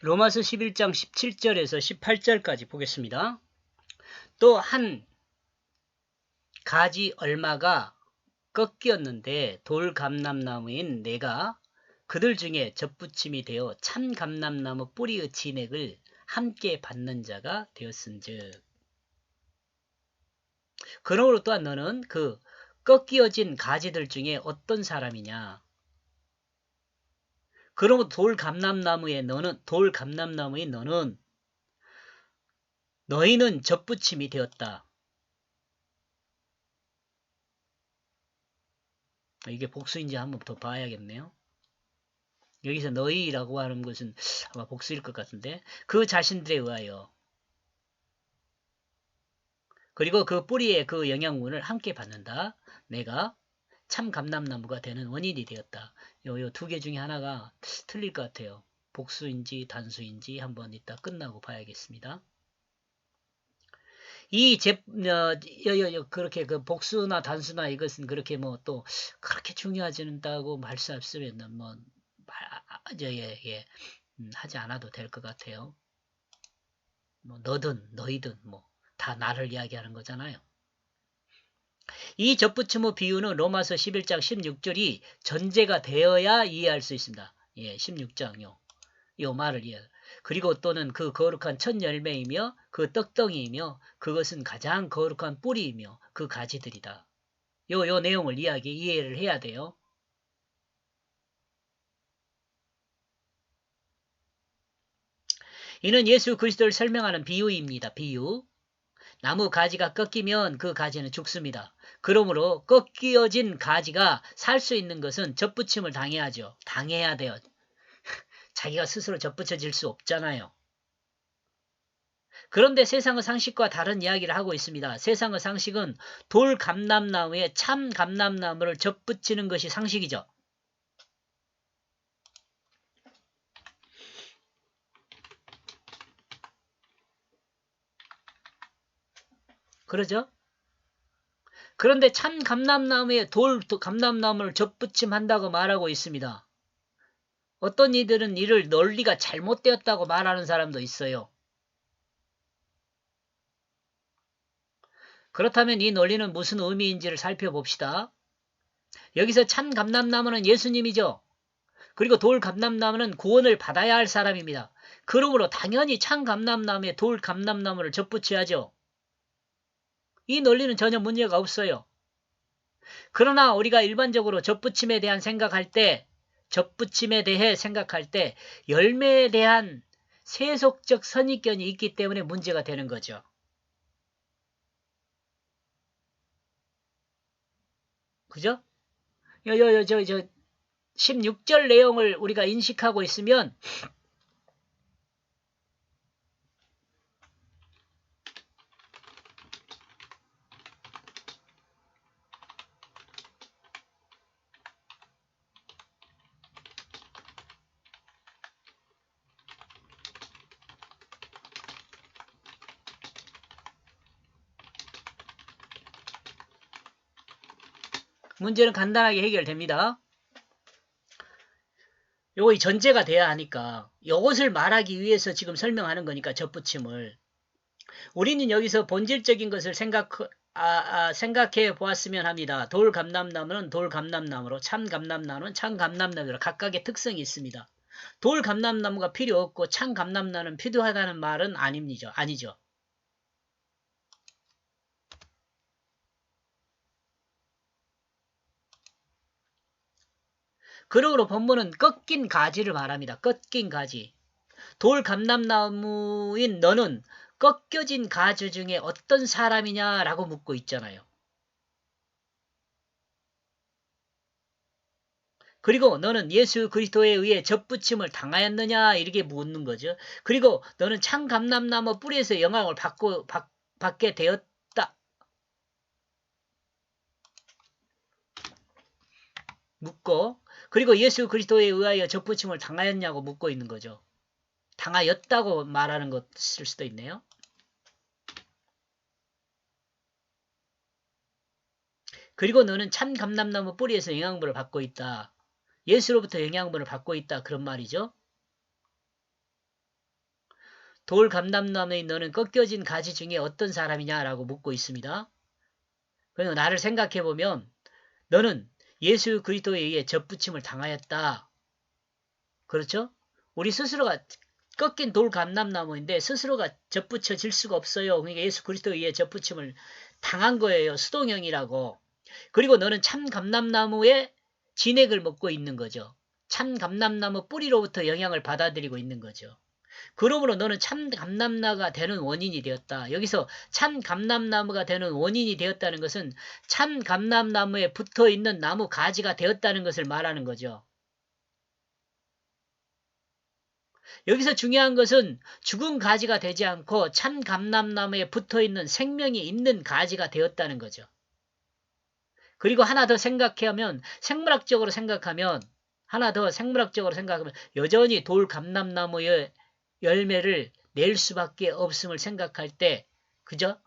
로마서 11장 17절에서 18절까지 보겠습니다. 또 한 가지 얼마가 꺾였는데 돌 감람나무인 내가 그들 중에 젖붙임이 되어 참 감람나무 뿌리의 진액을 함께 받는 자가 되었은즉 그러므로 또한 너는 그 꺾여진 가지들 중에 어떤 사람이냐 그러므로 돌 감람나무에 너는 돌 감람나무인 너는 너희는 젖붙임이 되었다. 이게 복수인지 한번 더 봐야겠네요. 여기서 너희라고 하는 것은 아마 복수일 것 같은데 그 자신들에 의하여 그리고 그 뿌리의 그 영양분을 함께 받는다. 내가 참 감람나무가 되는 원인이 되었다. 요 요 두 개 중에 하나가 틀릴 것 같아요. 복수인지 단수인지 한번 이따 끝나고 봐야겠습니다. 이 제, 어, 여, 여, 여, 그렇게 그 복수나 단수나 이것은 그렇게 뭐 또 그렇게 중요하지는다고 말 수 없으면 뭐, 말, 아, 저, 예, 예, 음, 하지 않아도 될 것 같아요. 뭐, 너든, 너희든, 뭐, 다 나를 이야기하는 거잖아요. 이 접붙임의 비유는 로마서 11장 16절이 전제가 되어야 이해할 수 있습니다. 예, 16장요. 요 말을 이해. 그리고 또는 그 거룩한 첫 열매이며 그 떡덩이이며 그것은 가장 거룩한 뿌리이며 그 가지들이다. 요, 요 내용을 이야기, 이해를 해야 돼요. 이는 예수 그리스도를 설명하는 비유입니다. 비유. 나무 가지가 꺾이면 그 가지는 죽습니다. 그러므로 꺾여진 가지가 살 수 있는 것은 젖붙임을 당해야죠. 당해야 돼요. 자기가 스스로 젖붙여질 수 없잖아요. 그런데 세상의 상식과 다른 이야기를 하고 있습니다. 세상의 상식은 돌 감람나무에 참 감람나무를 젖붙이는 것이 상식이죠. 그러죠? 그런데 참 감람나무에 돌 감람나무를 젖붙임한다고 말하고 있습니다. 어떤 이들은 이를 논리가 잘못되었다고 말하는 사람도 있어요. 그렇다면 이 논리는 무슨 의미인지를 살펴봅시다. 여기서 참 감람나무는 예수님이죠. 그리고 돌 감람나무는 구원을 받아야 할 사람입니다. 그러므로 당연히 참 감람나무에 돌 감람나무를 젖붙여야죠. 이 논리는 전혀 문제가 없어요. 그러나 우리가 일반적으로 젖붙임에 대한 생각할 때, 젖붙임에 대해 생각할 때 열매에 대한 세속적 선입견이 있기 때문에 문제가 되는 거죠. 그죠? 여, 여, 여, 저, 저, 16절 내용을 우리가 인식하고 있으면 문제는 간단하게 해결됩니다. 요거 이 전제가 돼야 하니까 이것을 말하기 위해서 지금 설명하는 거니까 접붙임을 우리는 여기서 본질적인 것을 생각 아, 아, 생각해 보았으면 합니다. 돌 감람나무는 돌 감람나무로 참 감람나무는 참 감람나무로 각각의 특성이 있습니다. 돌 감람나무가 필요 없고 참 감람나무는 필요하다는 말은 아닙니다. 아니죠. 그러므로 본문은 꺾인 가지를 말합니다. 꺾인 가지. 돌 감람나무인 너는 꺾여진 가지 중에 어떤 사람이냐라고 묻고 있잖아요. 그리고 너는 예수 그리스도에 의해 접붙임을 당하였느냐 이렇게 묻는 거죠. 그리고 너는 참 감람나무 뿌리에서 영향을 받고 받, 받게 되었다. 묻고 그리고 예수 그리스도에 의하여 접붙임을 당하였냐고 묻고 있는 거죠. 당하였다고 말하는 것일 수도 있네요. 그리고 너는 참 감람나무 뿌리에서 영양분을 받고 있다. 예수로부터 영양분을 받고 있다. 그런 말이죠. 돌 감람나무에 너는 꺾여진 가지 중에 어떤 사람이냐라고 묻고 있습니다. 그래서 나를 생각해 보면 너는 예수 그리스도에 의해 접붙임을 당하였다. 그렇죠? 우리 스스로가 꺾인 돌 감람나무인데 스스로가 접붙여질 수가 없어요. 그러니까 예수 그리스도에 의해 접붙임을 당한 거예요. 수동형이라고. 그리고 너는 참 감람나무의 진액을 먹고 있는 거죠. 참 감람나무 뿌리로부터 영향을 받아들이고 있는 거죠. 그러므로 너는 참 감람나가 되는 원인이 되었다. 여기서 참 감람나무가 되는 원인이 되었다는 것은 참 감람나무에 붙어 있는 나무 가지가 되었다는 것을 말하는 거죠. 여기서 중요한 것은 죽은 가지가 되지 않고 참 감람나무에 붙어 있는 생명이 있는 가지가 되었다는 거죠. 그리고 하나 더 생각하면 생물학적으로 생각하면 하나 더 생물학적으로 생각하면 여전히 돌 감람나무의 열매를 낼 수밖에 없음을 생각할 때 그죠?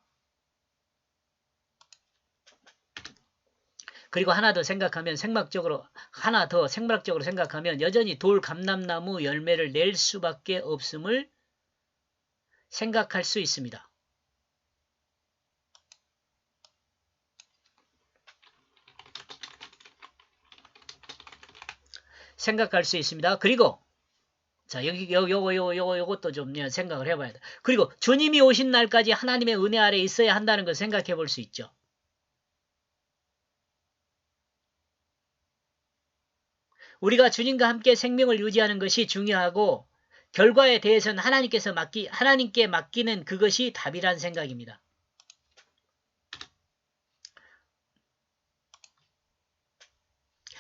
그리고 하나 더 생각하면 생물학적으로 하나 더 생물학적으로 생각하면 여전히 돌 감람나무 열매를 낼 수밖에 없음을 생각할 수 있습니다. 생각할 수 있습니다. 그리고 자 여기 요 요거 요거 요거 요것도 좀 생각을 해봐야 돼. 그리고 주님이 오신 날까지 하나님의 은혜 아래 있어야 한다는 걸 생각해 볼 수 있죠. 우리가 주님과 함께 생명을 유지하는 것이 중요하고 결과에 대해서는 하나님께서 맡기 하나님께 맡기는 그것이 답이란 생각입니다.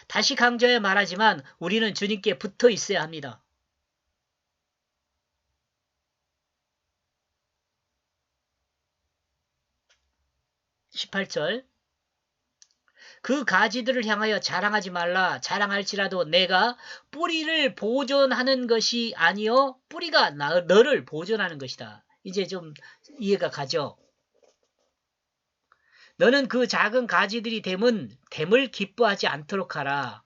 다시 강조해 말하지만 우리는 주님께 붙어 있어야 합니다. (18절) 그 가지들을 향하여 자랑하지 말라 자랑할지라도 내가 뿌리를 보존하는 것이 아니요 뿌리가 나, 너를 보존하는 것이다. 이제 좀 이해가 가죠. 너는 그 작은 가지들이 됨은 됨을 기뻐하지 않도록 하라.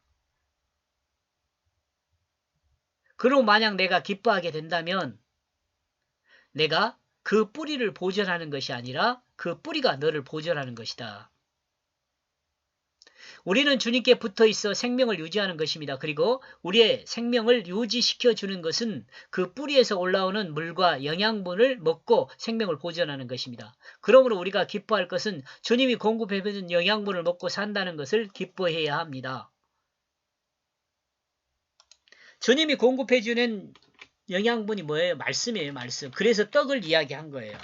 그럼 만약 내가 기뻐하게 된다면 내가 그 뿌리를 보존하는 것이 아니라 그 뿌리가 너를 보존하는 것이다. 우리는 주님께 붙어 있어 생명을 유지하는 것입니다. 그리고 우리의 생명을 유지시켜 주는 것은 그 뿌리에서 올라오는 물과 영양분을 먹고 생명을 보존하는 것입니다. 그러므로 우리가 기뻐할 것은 주님이 공급해 주는 영양분을 먹고 산다는 것을 기뻐해야 합니다. 주님이 공급해 주는 영양분이 뭐예요? 말씀이에요, 말씀. 그래서 떡을 이야기한 거예요.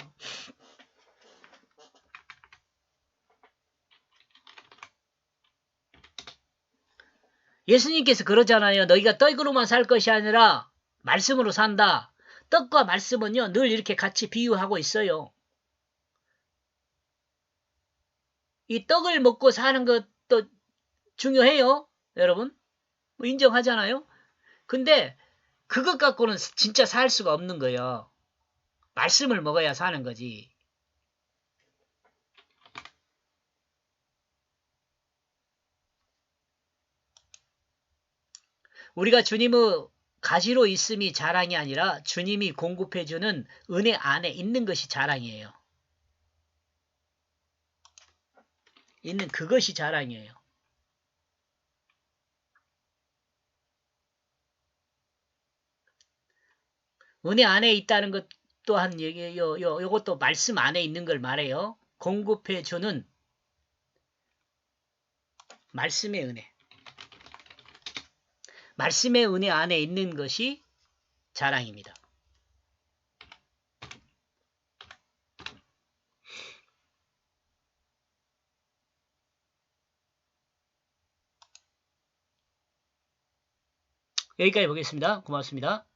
예수님께서 그러잖아요. 너희가 떡으로만 살 것이 아니라 말씀으로 산다. 떡과 말씀은요, 늘 이렇게 같이 비유하고 있어요. 이 떡을 먹고 사는 것도 중요해요. 여러분. 뭐 인정하잖아요. 근데 그것 갖고는 진짜 살 수가 없는 거예요. 말씀을 먹어야 사는 거지. 우리가 주님의 가지로 있음이 자랑이 아니라 주님이 공급해주는 은혜 안에 있는 것이 자랑이에요. 있는 그것이 자랑이에요. 은혜 안에 있다는 것 또한 요, 요, 요, 요것도 말씀 안에 있는 걸 말해요. 공급해주는 말씀의 은혜. 말씀의 은혜 안에 있는 것이 자랑입니다. 여기까지 보겠습니다. 고맙습니다.